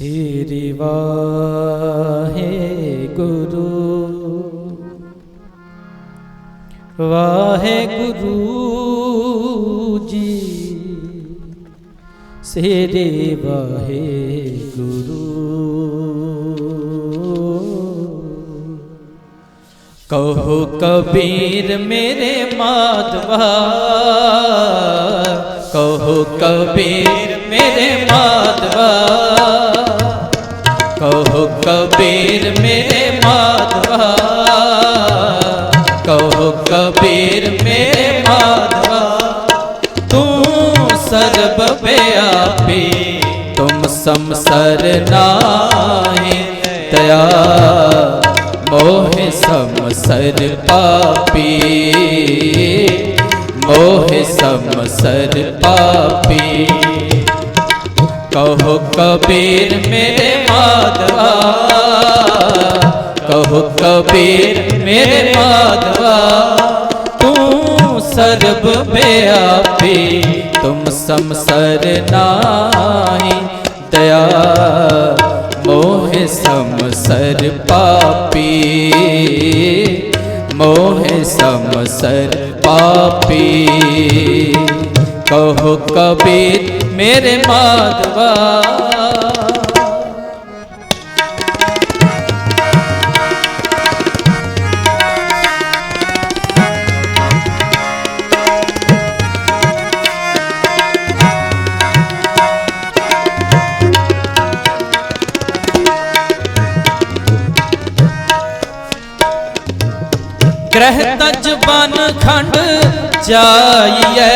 श्री गुरु। वाहे गुरु जी। श्री वाहे गुरु। कहो कबीर मेरे माधवा। कहो कबीर मेरे माधवा। कहो कबीर मेरे माधवा। कहो कबीर मेरे माधवा। तू सर्व आपी, तुम समसर नाहे। दया, मोह समसर पापी। मोह समसर पापी। कहो कबीर मेरे माँ ਕਬੀਰ ਮੇਰੇ ਮਾਧਵਾ, ਤੂੰ ਸਰਬ ਵਿਆਪੀ ਤੁਮ ਸੰਸਰ ਨਾਹੀ ਦਇਆ, ਮੋਹ ਸਮਸਰ ਪਾਪੀ, ਮੋਹ ਸਮਸਰ ਪਾਪੀ। ਕਹੋ ਕਬੀਰ ਮੇਰੇ ਮਾਧਵਾ ਗ੍ਰਹਿ ਤਜ ਬਨ ਖੰਡ ਜਾਈਐ।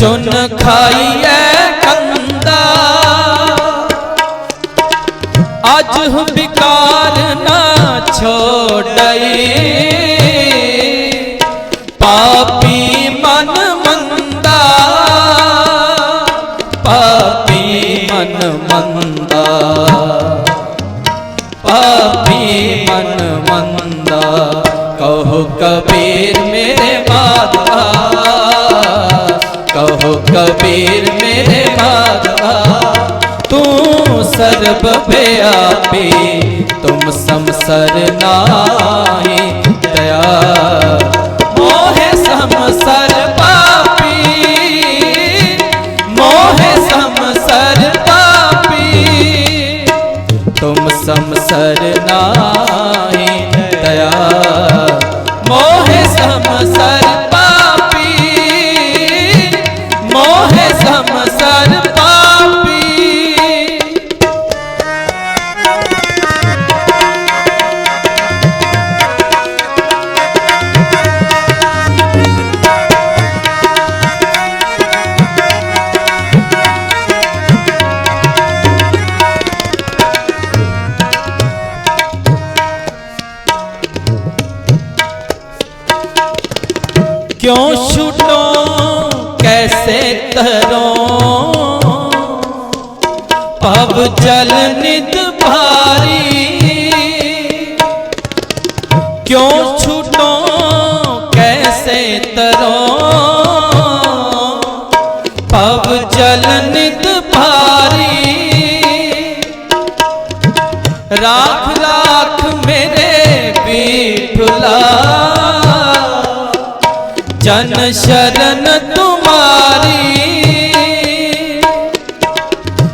ਚੁਨ ਖਾਈਐ ਕੰਦਾ। ਅਜ ਵਿਕਾਰ ਨਾ ਛੋੜਈ। ਪਾਪੀ कबीर मेरे माता कहो कबीर मेरे माता तू सर्व पे आपे, तुम समसर नाई दया। मोह समसर पापी, मोह समसर पापी, तुम समसर नाई कैसे तरो अब जल नित भारी। क्यों छूटो? कैसे तरो? अब जल नित भारी। राख लाख मेरे बीठुला जन शरण तुम्हारी।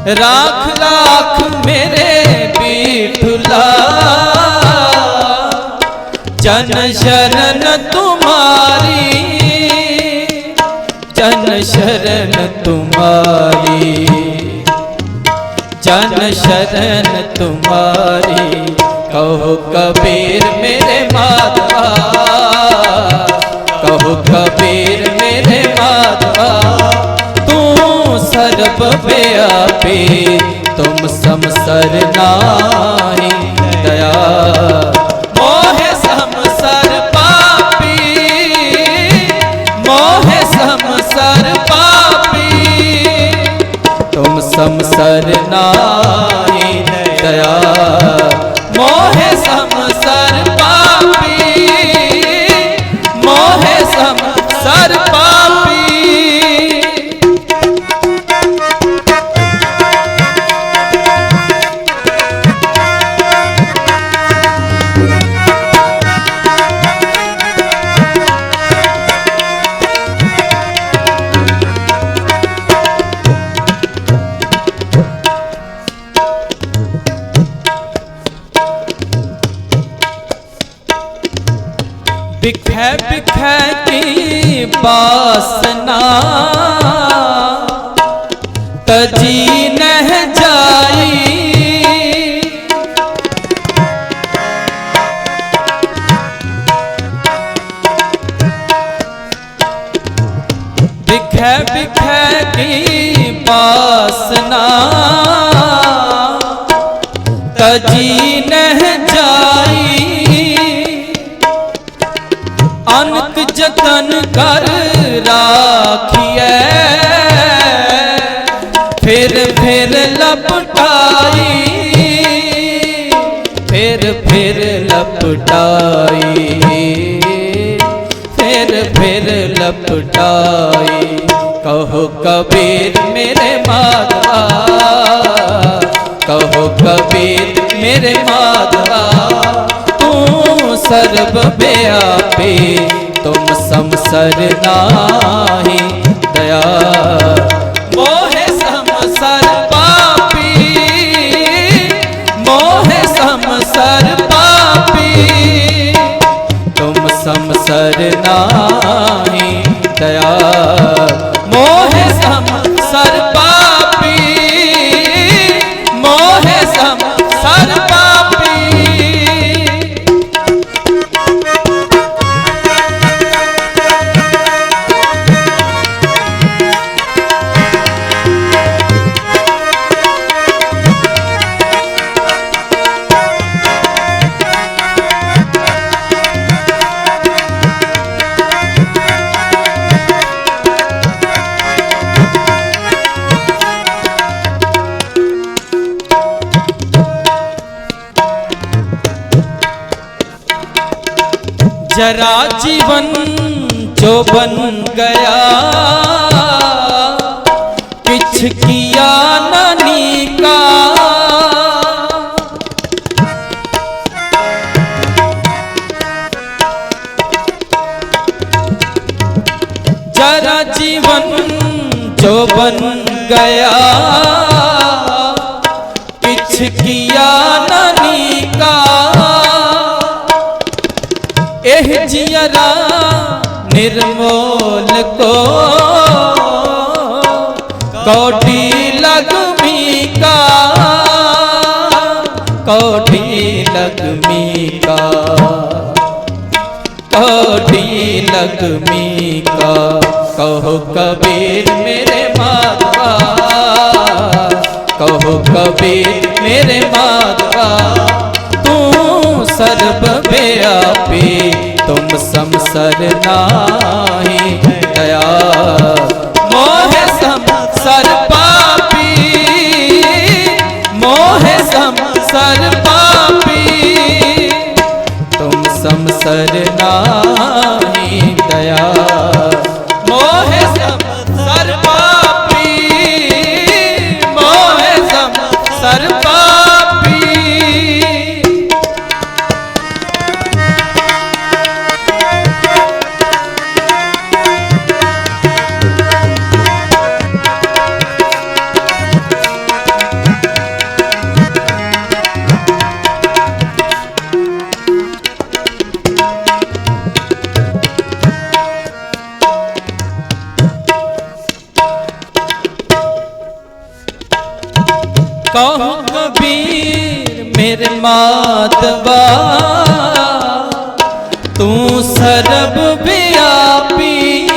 ਰਾਖ ਰਾਖ ਮੇਰੇ ਬੀਠੁਲਾ ਜਨ ਸ਼ਰਨ ਤੁਮਾਰੀ, ਜਨ ਸ਼ਰਨ ਤੁਮਾਰੀ, ਜਨ ਸ਼ਰਨ ਤੁਮਾਰੀ। ਕਹੋ ਕਬੀਰ ਮੇਰੇ ਮਾਤਾ सर्व व्यापी तुम समसर नाही, दया। मोह समसर पापी, मोह समसर पापी, तुम समसर नाही, दया। मोह ਬਾਸਨਾ ਤਜੀ ਨਹਿ ਜਾਈ ਵਿਖੇ ਵਿਖੇ ਕੀ ਬਾਸਨਾ ਤਜੀ कर राखिए। फिर फिर लपटाई। फिर फिर लपटाई। फिर फिर लपटाई। कहो कबीर मेरे माधवा। कहो कबीर मेरे माधवा। तू सर्व व्यापी तुम ਸੰਸਰ ਨਾਹੀ ਦਇਆ। ਮੋਹ ਸੰਸਰ ਪਾਪੀ, ਮੋਹ ਸੰਸਰ ਪਾਪੀ। ਤੁਮ ਸੰਸਰ ਨਾਹੀ ਦਇਆ। ਮੋਹ ਸੰਸਰ जरा जीवन जो बन गया। किछ किया ननी का जरा जीवन जो बन गया। किछ किया ननी एह जियरा निर्मोल को। कौटी लगमी का। कौटी लगमी का। कौटी लगमी का। कहो कबीर मेरे माता। कहो कबीर मेरे माधवा तू सर्व व्यापी तुम समसर नाही। दया, मोह समसर पापी। मोह समसर पापी। तुम समसर नाही। ਕਹੋ ਕਬੀਰ ਮੇਰੇ ਮਾਤਵਾ ਤੂੰ ਸਰਬ ਵਿਆਪੀ।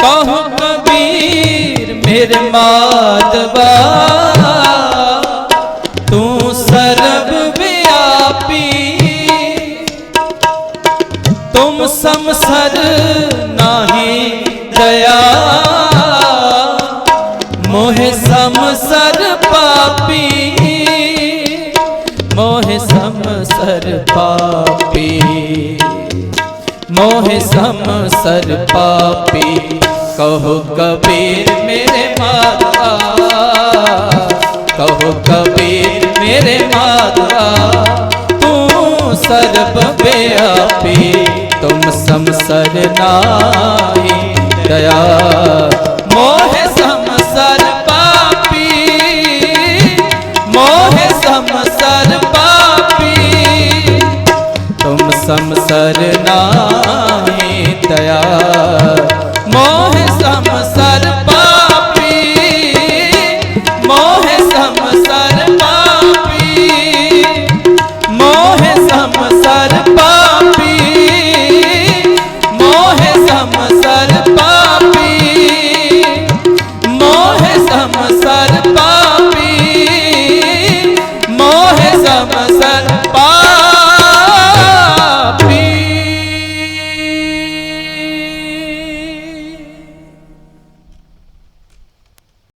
ਕਹੋ ਕਬੀਰ ਮੇਰੇ ਮਾਤਵਾ तुम समसर नाही दया मोह समसर पापी मोह समसर पापी मोह समसर पापी कहो कबीर मेरे माधवा कहो कबीर मेरे माधवा तू सर्व व्यापी तुम समसर नाई दया